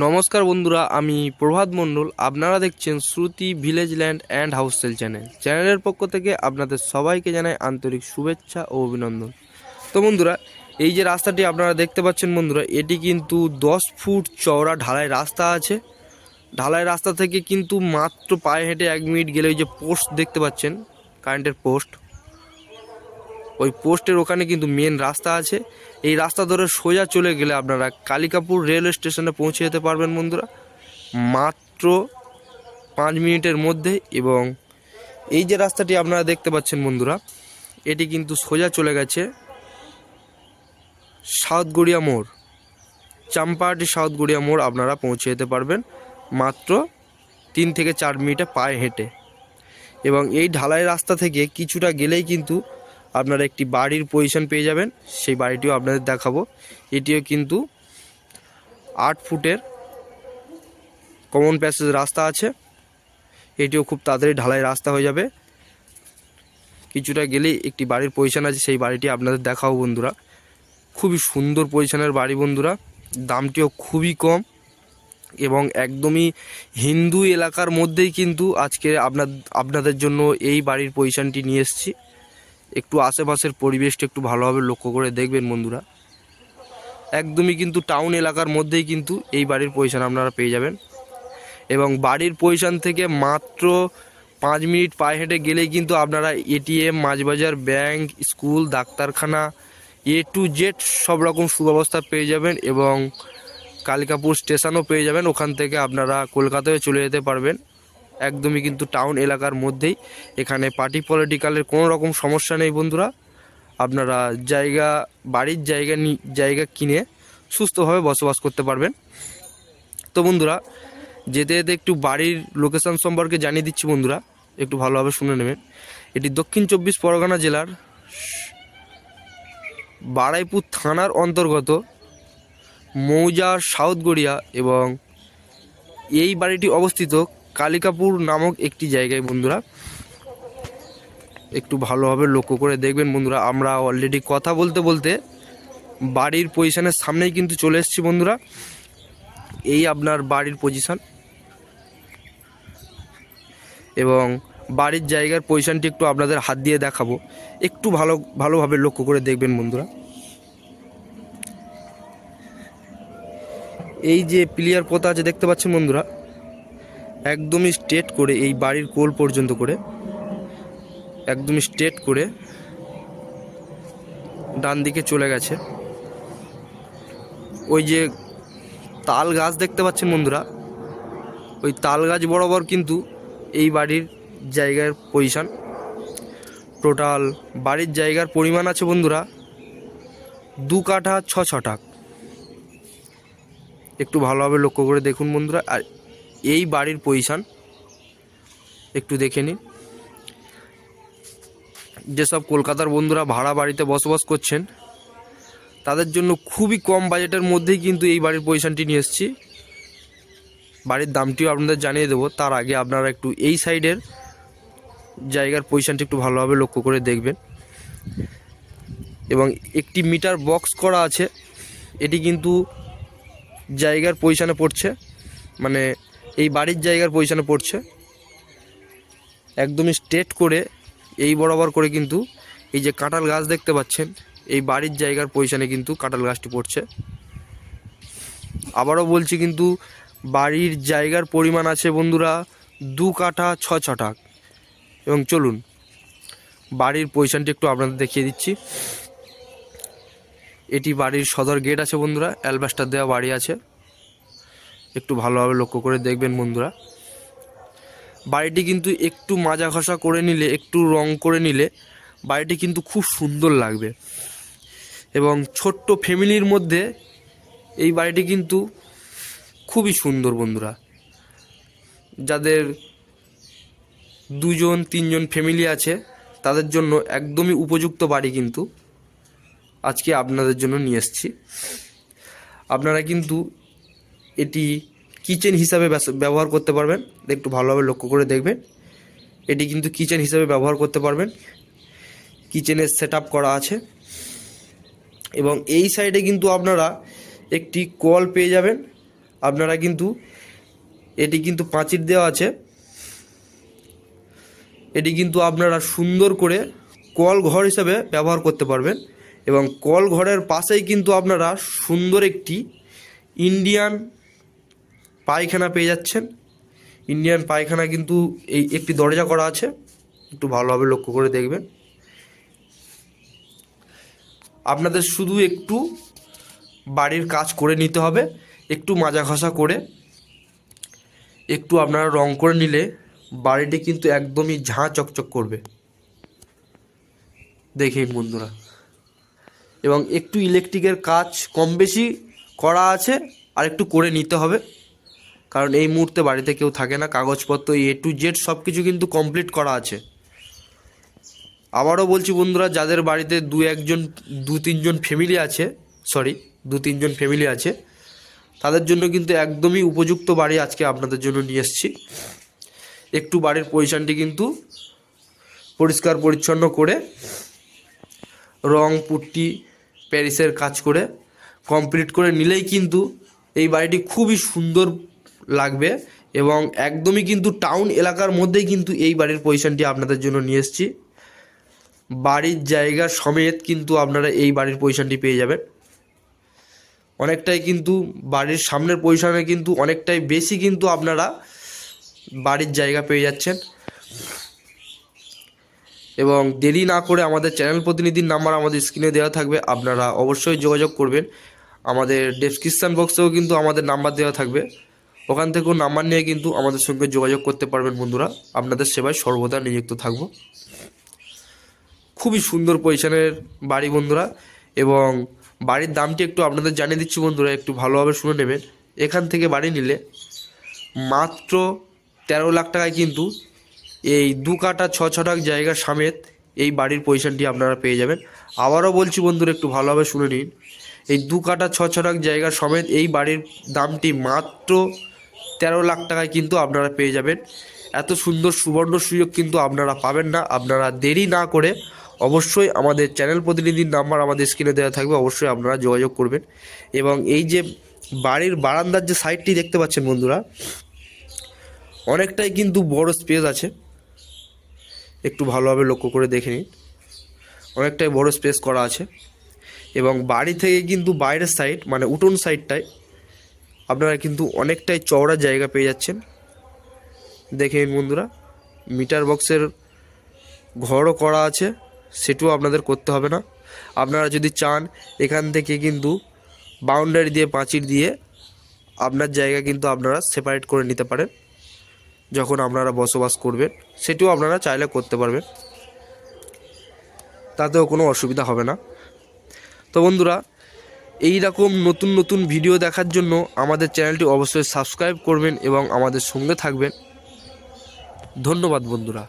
নমস্কার বন্ধুরা, আমি প্রভাত মণ্ডল। আপনারা দেখছেন Shruti village land and house sale channel. চ্যানেলের পক্ষ থেকে আপনাদের সবাইকে জানাই আন্তরিক শুভেচ্ছা ও অভিনন্দন। তো বন্ধুরা, এই যে রাস্তাটি আপনারা দেখতে পাচ্ছেন বন্ধুরা, এটি কিন্তু দশ ফুট চওড়া ঢালাই রাস্তা আছে। ঢালাই রাস্তা থেকে কিন্তু মাত্র পায়ে হেঁটে এক মিনিট গেলে ওই যে পোস্ট দেখতে পাচ্ছেন, কারেন্টের পোস্ট। ওই পোস্টের ওখানে কিন্তু মেন রাস্তা আছে। এই রাস্তা ধরে সোজা চলে গেলে আপনারা কালিকাপুর রেলওয়ে স্টেশনে পৌঁছে যেতে পারবেন বন্ধুরা। মাত্র পাঁচ মিনিটের মধ্যে এবং এই যে রাস্তাটি আপনারা দেখতে পাচ্ছেন বন্ধুরা, এটি কিন্তু সোজা চলে গেছে সাউথ গড়িয়া মোড়। চাম্পাহাটি সাউথ গড়িয়া মোড় আপনারা পৌঁছে যেতে পারবেন মাত্র তিন থেকে চার মিনিটে পায়ে হেঁটে। এবং এই ঢালাই রাস্তা থেকে কিছুটা গেলেই কিন্তু আপনারা একটি বাড়ির পজিশন পেয়ে যাবেন, সেই বাড়িটিও আপনাদের দেখাবো। এটিও কিন্তু আট ফুটের কমন প্যাসেজ রাস্তা আছে। এটিও খুব তাড়াতাড়ি ঢালাই রাস্তা হয়ে যাবে। কিছুটা গেলেই একটি বাড়ির পজিশন আছে, সেই বাড়িটি আপনাদের দেখাবো বন্ধুরা। খুবই সুন্দর পজিশনের বাড়ি বন্ধুরা। দামটিও খুবই কম এবং একদমই হিন্দু এলাকার মধ্যেই কিন্তু আজকে আপনার আপনাদের জন্য এই বাড়ির পজিশনটি নিয়ে এসেছি। একটু আশেপাশের পরিবেশটা একটু ভালোভাবে লক্ষ্য করে দেখবেন বন্ধুরা। একদমই কিন্তু টাউন এলাকার মধ্যেই কিন্তু এই বাড়ির পজিশন আপনারা পেয়ে যাবেন। এবং বাড়ির পজিশন থেকে মাত্র পাঁচ মিনিট পায়ে হেঁটে গেলেই কিন্তু আপনারা এটিএম মাছবাজার ব্যাংক স্কুল ডাক্তারখানা এ টু জেড সব রকম সুব্যবস্থা পেয়ে যাবেন এবং কালিকাপুর স্টেশনও পেয়ে যাবেন। ওখান থেকে আপনারা কলকাতায় চলে যেতে পারবেন। একদমই কিন্তু টাউন এলাকার মধ্যেই। এখানে পার্টি পলিটিক্যালের কোনো রকম সমস্যা নেই বন্ধুরা। আপনারা জায়গা, বাড়ির জায়গা জায়গা কিনে সুস্থভাবে বসবাস করতে পারবেন। তো বন্ধুরা, যেতে যেতে একটু বাড়ির লোকেশান সম্পর্কে জানিয়ে দিচ্ছি বন্ধুরা। একটু ভালোভাবে শুনে নেবেন। এটি দক্ষিণ চব্বিশ পরগনা জেলার বারাইপুর থানার অন্তর্গত মৌজার সাউথ গড়িয়া এবং এই বাড়িটি অবস্থিত কালিকাপুর নামক একটি জায়গায় বন্ধুরা, একটু ভালোভাবে লক্ষ্য করে দেখবেন বন্ধুরা, আমরা অলরেডি কথা বলতে বলতে বাড়ির পজিশনের সামনেই কিন্তু চলে এসেছি বন্ধুরা। এই আপনার বাড়ির পজিশন এবং বাড়ির জায়গার পজিশনটি একটু আপনাদের হাত দিয়ে দেখাবো। একটু ভালো, ভালোভাবে লক্ষ্য করে দেখবেন বন্ধুরা। এই যে প্লেয়ার পোতা আছে, দেখতে পাচ্ছেন বন্ধুরা? একদমই স্ট্রেট করে এই বাড়ির কোল পর্যন্ত করে, একদমই স্ট্রেট করে ডান দিকে চলে গেছে। ওই যে তাল গাছ দেখতে পাচ্ছেন বন্ধুরা, ওই তাল গাছ বরাবর কিন্তু এই বাড়ির জায়গার পজিশন টোটাল বাড়ির জায়গার পরিমাণ আছে বন্ধুরা, দু কাঠা ছ ছটাক। একটু ভালোভাবে লক্ষ্য করে দেখুন বন্ধুরা, আর এই বাড়ির পজিশন একটু দেখে নিন। যেসব কলকাতার বন্ধুরা ভাড়া বাড়িতে বসবাস করছেন, তাদের জন্য খুবই কম বাজেটের মধ্যেই কিন্তু এই বাড়ির পজিশনটি নিয়ে এসেছি। বাড়ির দামটিও আপনাদের জানিয়ে দেবো। তার আগে আপনারা একটু এই সাইডের জায়গার পজিশনটি একটু ভালোভাবে লক্ষ্য করে দেখবেন। এবং একটি মিটার বক্স করা আছে। এটি কিন্তু জায়গার পজিশনে পড়ছে। মানে এই বাড়ির জায়গার পজিশনে পড়ছে। একদমই স্ট্রেট করে এই বরাবর করে কিন্তু এই যে কাঁঠাল গাছ দেখতে পাচ্ছেন, এই বাড়ির জায়গার পজিশনে কিন্তু কাঁঠাল গাছটি পড়ছে। আবারও বলছি কিন্তু বাড়ির জায়গার পরিমাণ আছে বন্ধুরা দু কাঠা, ছ ছটাক এবং চলুন, বাড়ির পজিশনটি একটু আপনাদের দেখিয়ে দিচ্ছি। এটি বাড়ির সদর গেট আছে বন্ধুরা, অ্যালবাস্টার দেওয়া বাড়ি আছে। একটু ভালোভাবে লক্ষ্য করে দেখবেন বন্ধুরা। বাড়িটি কিন্তু একটু মাজা ঘষা করে নিলে, একটু রং করে নিলে বাড়িটি কিন্তু খুব সুন্দর লাগবে। এবং ছোট্ট ফ্যামিলির মধ্যে এই বাড়িটি কিন্তু খুবই সুন্দর বন্ধুরা। যাদের দুজন, তিনজন ফ্যামিলি আছে, তাদের জন্য একদমই উপযুক্ত বাড়ি কিন্তু আজকে আপনাদের জন্য নিয়ে এসেছি। আপনারা কিন্তু এটি কিচেন হিসাবে ব্যবহার করতে পারবেন। একটু ভালোভাবে লক্ষ্য করে দেখবেন। এটি কিন্তু কিচেন হিসাবে ব্যবহার করতে পারবেন। কিচেনের সেট করা আছে। এবং এই সাইডে কিন্তু আপনারা একটি কল পেয়ে যাবেন। আপনারা কিন্তু এটি কিন্তু পাঁচির দেওয়া আছে। এটি কিন্তু আপনারা সুন্দর করে কল ঘর হিসাবে ব্যবহার করতে পারবেন। এবং কল ঘরের পাশেই কিন্তু আপনারা সুন্দর একটি ইন্ডিয়ান পায়খানা পেয়ে যাচ্ছেন। ইন্ডিয়ান পায়খানা কিন্তু এই একটি দরজা করা আছে। একটু ভালোভাবে লক্ষ্য করে দেখবেন। আপনাদের শুধু একটু বাড়ির কাজ করে নিতে হবে। একটু মাজা ঘষা করে, একটু আপনারা রং করে নিলে বাড়িটি কিন্তু একদমই ঝাঁ চকচক করবে। দেখেন বন্ধুরা। এবং একটু ইলেকট্রিকের কাজ কম বেশি করা আছে আর একটু করে নিতে হবে। কারণ এই মুহূর্তে বাড়িতে কেউ থাকে না, কাগজপত্র এ টু জেড সব কিছু কিন্তু কমপ্লিট করা আছে। আবারও বলছি বন্ধুরা, যাদের বাড়িতে দু একজন, দু তিনজন ফ্যামিলি আছে সরি দু তিনজন ফ্যামিলি আছে, তাদের জন্য কিন্তু একদমই উপযুক্ত বাড়ি আজকে আপনাদের জন্য নিয়ে এসছি। একটু বাড়ির পজিশানটি কিন্তু পরিষ্কার পরিচ্ছন্ন করে, রং, পুট্টি, প্যারিসের কাজ করে কমপ্লিট করে নিলেই কিন্তু এই বাড়িটি খুবই সুন্দর লাগবে এবং একদমই কিন্তু টাউন এলাকার মধ্যেই কিন্তু এই বাড়ির পজিশানটি আপনাদের জন্য নিয়ে এসেছি। বাড়ির জায়গা সমেত কিন্তু আপনারা এই বাড়ির পজিশানটি পেয়ে যাবেন। অনেকটাই কিন্তু বাড়ির সামনের পজিশনে কিন্তু অনেকটাই বেশি কিন্তু আপনারা বাড়ির জায়গা পেয়ে যাচ্ছেন। এবং দেরি না করে আমাদের চ্যানেল প্রতিনিধির নাম্বার আমাদের স্ক্রিনে দেওয়া থাকবে, আপনারা অবশ্যই যোগাযোগ করবেন। আমাদের ডেসক্রিপশান বক্সেও কিন্তু আমাদের নাম্বার দেওয়া থাকবে। ওখান থেকেও নাম্বার নিয়ে কিন্তু আমাদের সঙ্গে যোগাযোগ করতে পারবেন বন্ধুরা। আপনাদের সেবায় সর্বদা নিযুক্ত থাকব। খুবই সুন্দর পজিশনের বাড়ি বন্ধুরা এবং বাড়ির দামটি একটু আপনাদের জানিয়ে দিচ্ছি বন্ধুরা, একটু ভালোভাবে শুনে নেবেন। এখান থেকে বাড়ি নিলে মাত্র তেরো লাখ টাকায় কিন্তু এই দু কাটা ছ ছটাক জায়গা সমেত এই বাড়ির পজিশনটি আপনারা পেয়ে যাবেন। আবারও বলছি বন্ধুরা, একটু ভালোভাবে শুনে নিন। এই দু কাটা ছ ছটাক জায়গা সমেত এই বাড়ির দামটি মাত্র তেরো লাখ টাকায় কিন্তু আপনারা পেয়ে যাবেন। এত সুন্দর সুবর্ণ সুযোগ কিন্তু আপনারা পাবেন না। আপনারা দেরি না করে অবশ্যই আমাদের চ্যানেল প্রতিনিধির নাম্বার আমাদের স্ক্রিনে দেওয়া থাকবে, অবশ্যই আপনারা যোগাযোগ করবেন। এবং এই যে বাড়ির বারান্দার যে সাইডটি দেখতে পাচ্ছেন বন্ধুরা, অনেকটাই কিন্তু বড় স্পেস আছে। একটু ভালোভাবে লক্ষ্য করে দেখে নিন। অনেকটাই বড় স্পেস করা আছে। এবং বাড়ি থেকে কিন্তু বাইরের সাইড মানে উঠোন সাইডটায় আপনারা কিন্তু অনেকটাই চওড়া জায়গা পেয়ে যাচ্ছেন। দেখে বন্ধুরা, মিটার বক্সের ঘরও করা আছে, সেটিও আপনাদের করতে হবে না। আপনারা যদি চান, এখান থেকে কিন্তু বাউন্ডারি দিয়ে পাঁচির দিয়ে আপনার জায়গা কিন্তু আপনারা সেপারেট করে নিতে পারেন, যখন আপনারা বসবাস করবেন। সেটিও আপনারা চাইলে করতে পারবেন, তাতেও কোনো অসুবিধা হবে না। তো বন্ধুরা এই রকম নতুন নতুন ভিডিও দেখার জন্য আমাদের চ্যানেলটি অবশ্যই সাবস্ক্রাইব করবেন এবং আমাদের সঙ্গে থাকবেন। ধন্যবাদ বন্ধুরা।